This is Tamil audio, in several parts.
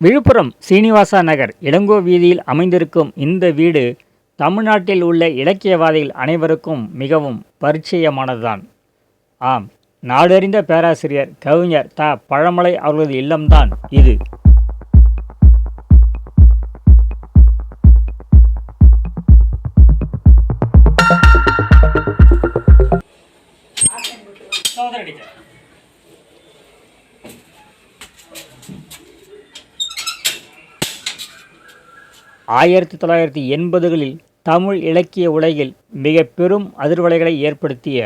விழுப்புரம் சீனிவாசா நகர் இளங்கோ வீதியில் அமைந்திருக்கும் இந்த வீடு தமிழ்நாட்டில் உள்ள இலக்கியவாதிகள் அனைவருக்கும் மிகவும் பரிச்சயமானதுதான். ஆம் நாடறிந்த பேராசிரியர் கவிஞர் த. பழமலை அவர்களது இல்லம்தான் இது. ஆயிரத்தி தொள்ளாயிரத்தி எண்பதுகளில் தமிழ் இலக்கிய உலகில் மிக பெரும் அதிர்வலைகளை ஏற்படுத்திய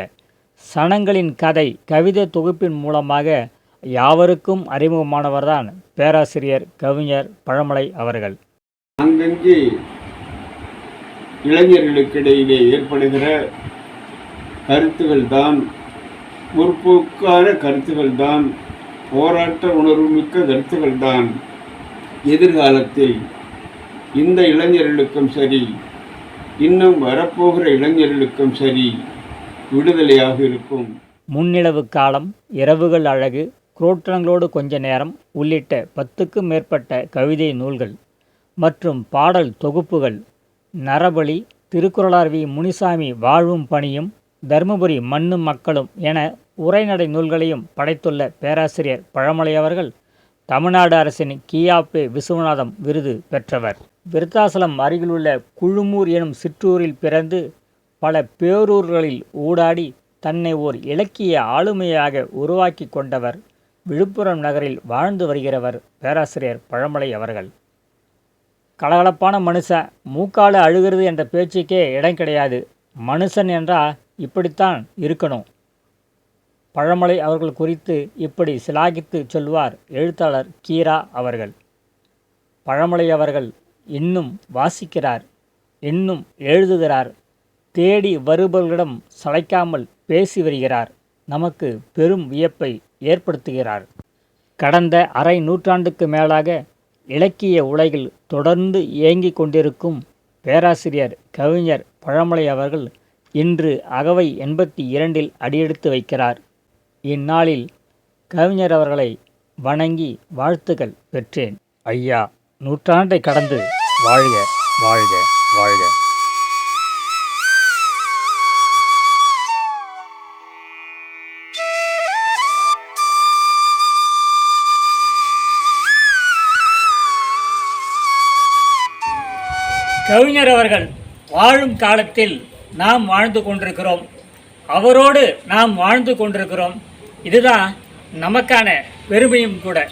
சனங்களின் கதை கவிதை தொகுப்பின் மூலமாக யாவருக்கும் அறிமுகமானவர்தான் பேராசிரியர் கவிஞர் பழமலை அவர்கள். அங்கங்கே இளைஞர்களுக்கிடையிலே ஏற்படுகிற கருத்துகள் தான் முற்போக்கான கருத்துகள் தான் போராட்ட உணர்வுமிக்க கருத்துகள் தான் எதிர்காலத்தில் இந்த இளைஞர்களுக்கும் சரி இன்னும் வரப்போகிற இளைஞர்களுக்கும் சரி விடுதலையாக இருக்கும். முன்னிலவு காலம் இரவுகள் அழகு குரோட்டங்களோடு கொஞ்ச நேரம் உள்ளிட்ட பத்துக்கும் மேற்பட்ட கவிதை நூல்கள் மற்றும் பாடல் தொகுப்புகள் நரபலி திருக்குறளார் வி. முனிசாமி வாழ்வும் பணியும் தருமபுரி மண்ணும் மக்களும் என உரைநடை நூல்களையும் படைத்துள்ள பேராசிரியர் பழமலை அவர்கள் தமிழ்நாடு அரசின் கியாபே விஸ்வநாதம் விருது பெற்றவர். விருத்தாசலம் அருகிலுள்ள குழுமூர் எனும் சிற்றூரில் பிறந்து பல பேரூர்களில் ஊடாடி தன்னை ஓர் இலக்கிய ஆளுமையாக உருவாக்கி கொண்டவர் விழுப்புரம் நகரில் வாழ்ந்து வருகிறவர் பேராசிரியர் பழமலை அவர்கள். கலகலப்பான மனுஷன் மூக்கால அழுகிறது என்ற பேச்சுக்கே இடம் கிடையாது. மனுஷன் என்றால் இப்படித்தான் இருக்கணும். பழமலை அவர்கள் குறித்து இப்படி சிலாகித்து சொல்வார் எழுத்தாளர் கீரா அவர்கள். பழமலை அவர்கள் இன்னும் வாசிக்கிறார் இன்னும் எழுதுகிறார். தேடி வருபவர்களிடம் சளைக்காமல் பேசி வருகிறார். நமக்கு பெரும் வியப்பை ஏற்படுத்துகிறார். கடந்த அரை நூற்றாண்டுக்கு மேலாக இலக்கிய உலகில் தொடர்ந்து இயங்கிக் கொண்டிருக்கும் பேராசிரியர் கவிஞர் பழமலை அவர்கள் இன்று அகவை எண்பத்தி இரண்டில் அடியெடுத்து வைக்கிறார். இந்நாளில் கவிஞர் அவர்களை வணங்கி வாழ்த்துக்கள் பெற்றேன். ஐயா நூற்றாண்டை கடந்து வாழ்க வாழ்க வாழ்க. கவிஞர் அவர்கள் வாழும் காலத்தில் நாம் வாழ்ந்து கொண்டிருக்கிறோம். அவரோடு நாம் வாழ்ந்து கொண்டிருக்கிறோம். இதுதான் நமக்கான பெருமையும் கூட.